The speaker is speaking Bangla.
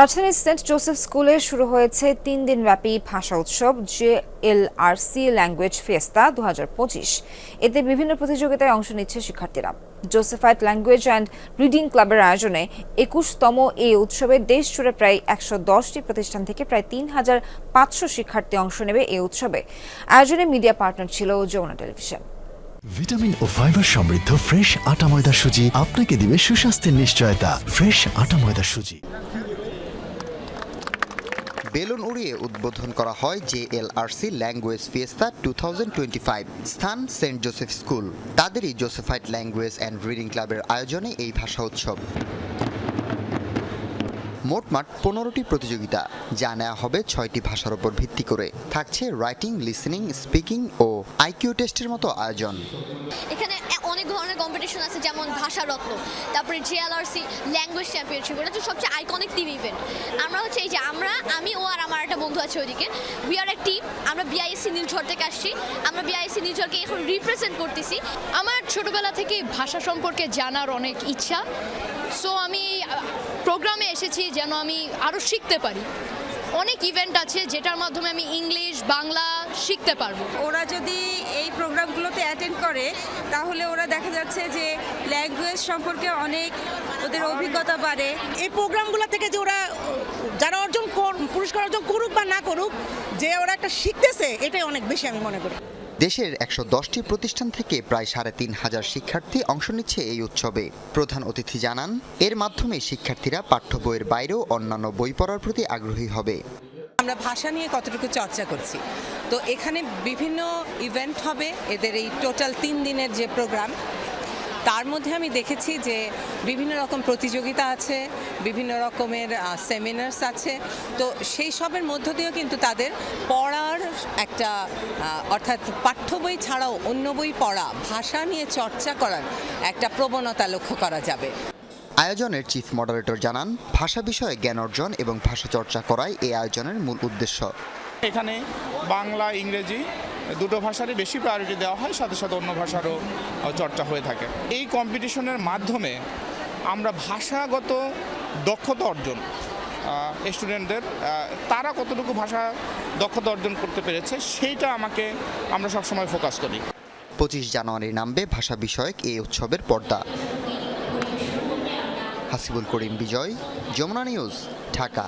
রাজধানীর সেন্ট জোসেফ স্কুলে শুরু হয়েছে তিন দিনব্যাপী ভাষা উৎসব, J L R C language fiesta দু হাজার পঁচিশ। এতে বিভিন্ন প্রতিযোগিতায় অংশ নিচ্ছে শিক্ষার্থীরা। জোসেফাইট ল্যাঙ্গুয়েজ অ্যান্ড রিডিং ক্লাবের আয়োজনে একুশতম এই উৎসবে দেশ জুড়ে প্রায় একশো দশটি প্রতিষ্ঠান থেকে প্রায় তিন হাজার পাঁচশো শিক্ষার্থী অংশ নেবে এই উৎসবে। আয়োজনে মিডিয়া পার্টনার ছিল যমুনা টেলিভিশন। ভিটামিন ও ফাইবার সমৃদ্ধ ফ্রেশ আটা ময়দা সুজি আপনাকে দিবে সুস্বাস্থ্যের নিশ্চয়তা। ফ্রেশ আটা ময়দা সুজি। বেলুন উড়িয়ে উদ্বোধন করা হয় জেএলআরসি ল্যাঙ্গুয়েজ ফিয়েস্তা টু স্থান সেন্ট জোসেফ স্কুল। তাদেরই জোসেফাইট ল্যাঙ্গুয়েজ অ্যান্ড রিডিং ক্লাবের আয়োজনে এই ভাষা উৎসব। মোটমাট পনেরোটি প্রতিযোগিতা যা নেওয়া হবে ছয়টি ভাষার উপর ভিত্তি করে। থাকছে রাইটিং লিসেনিং স্পিকিং ও আইকিউ টেস্টের মতো আয়োজন। এখানে অনেক ধরনের কম্পিটিশন আছে যেমন ভাষা রত্ন তারপরে জিএলআরসি ল্যাঙ্গুয়েজ চ্যাম্পিয়নশিপ এটা হচ্ছে সবচেয়ে আইকনিক টিম ইভেন্ট আমরা হচ্ছে এই যে আমরা আমি ও আর আমার একটা বন্ধু আছে ওইদিকে। উই আর এক টিম আমরা বিআইএসসি নীলঝড় থেকে আসছি। আমরা বিআইএসসি নীলঝড়কে এখন রিপ্রেজেন্ট করতেছি। আমার ছোটবেলা থেকে ভাষা সম্পর্কে জানার অনেক ইচ্ছা। সো আমি প্রোগ্রামে এসেছি যেন আমি আরও শিখতে পারি। অনেক ইভেন্ট আছে যেটার মাধ্যমে আমি ইংলিশ বাংলা শিখতে পারব। ওরা যদি এই প্রোগ্রামগুলোতে অ্যাটেন্ড করে তাহলে ওরা দেখা যাচ্ছে যে ল্যাঙ্গুয়েজ সম্পর্কে অনেক ওদের অভিজ্ঞতা বাড়ে। এই প্রোগ্রামগুলো থেকে যে ওরা যারা অর্জন কর- পুরস্কার অর্জন করুক বা না করুক যে ওরা একটা শিখতেছে এটাই অনেক বেশি আমি মনে করি। দেশের একশো দশটি প্রতিষ্ঠান থেকে প্রায় সাড়ে তিন হাজার শিক্ষার্থী অংশ নিচ্ছে এই উৎসবে। প্রধান অতিথি জানান, এর মাধ্যমে শিক্ষার্থীরা পাঠ্য বইয়ের বাইরেও অন্যান্য বই পড়ার প্রতি আগ্রহী হবে। আমরা ভাষা নিয়ে কতটুকু চর্চা করছি? তো এখানে বিভিন্ন ইভেন্ট হবে, এদের এই টোটাল তিন দিনের যে প্রোগ্রাম তার মধ্যে আমি দেখেছি যে বিভিন্ন রকম প্রতিযোগিতা আছে, বিভিন্ন রকমের সেমিনার্স আছে। তো সেই সবের মধ্য দিয়েও কিন্তু তাদের পড়ার একটা অর্থাৎ পাঠ্য বই ছাড়াও অন্য বই পড়া, ভাষা নিয়ে চর্চা করার একটা প্রবণতা লক্ষ্য করা যাবে। আয়োজনের চিফ মডারেটর জানান, ভাষা বিষয়ে জ্ঞান অর্জন এবং ভাষা চর্চা করাই এই আয়োজনের মূল উদ্দেশ্য। এখানে বাংলা, ইংরেজি দুটো ভাষারই বেশি প্রায়োরিটি দেওয়া হয়, সাথে সাথে অন্য ভাষারও চর্চা হয়ে থাকে। এই কম্পিটিশনের মাধ্যমে আমরা ভাষাগত দক্ষতা অর্জন স্টুডেন্টদের তারা কতটুকু ভাষা দক্ষতা অর্জন করতে পেরেছে, সেইটা আমাকে আমরা সবসময় ফোকাস করি। পঁচিশ জানুয়ারি নামবে ভাষা বিষয়ক এই উৎসবের পর্দা। হাসিবুল করিম বিজয়, যমুনা নিউজ, ঢাকা।